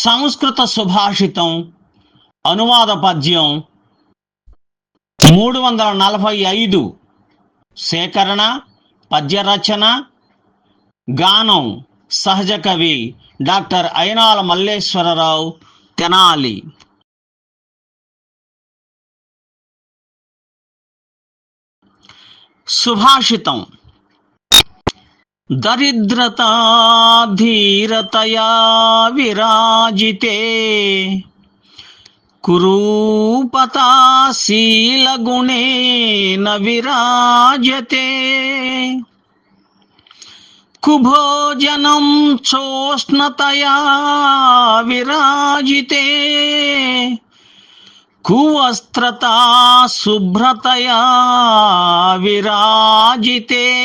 సంస్కృత సుభాషితం అనువాద పద్యం మూడు వందల నలభై ఐదు. సేకరణ పద్యరచన గానం సహజ కవి డాక్టర్ అయినాల మల్లేశ్వరరావు తెనాలి. సుభాషితం दरिद्रता धीरतया विराजिते। कुरूपताशीलगुणेन विराजते। कुभोजनम चोष्णतया विराजिते। कुवस्त्रता शुभ्रतया विराजिते।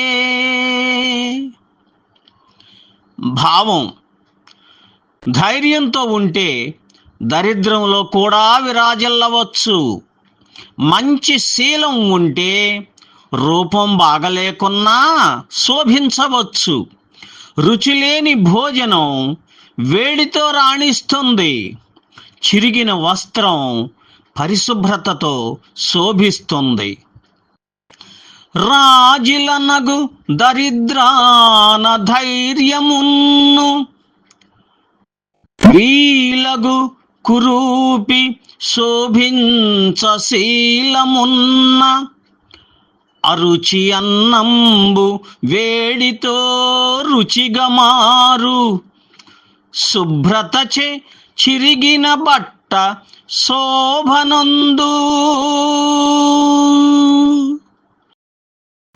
భావం. ధైర్యంతో ఉంటే దరిద్రంలో కూడా విరాజిల్లవచ్చు. మంచి శీలం ఉంటే రూపం బాగలేకున్నా శోభించవచ్చు. రుచిలేని భోజనం వేడితో రాణిస్తుంది. చిరిగిన వస్త్రం పరిశుభ్రతతో శోభిస్తుంది. రాజిలనగు దరిద్రాన ధైర్యమున్ను. వీలగు కురూపి శోభించశీలమున్న అరుచి అన్నంబు వేడితో రుచిగా మారు శుభ్రతచే చిరిగిన బట్ట శోభనందు.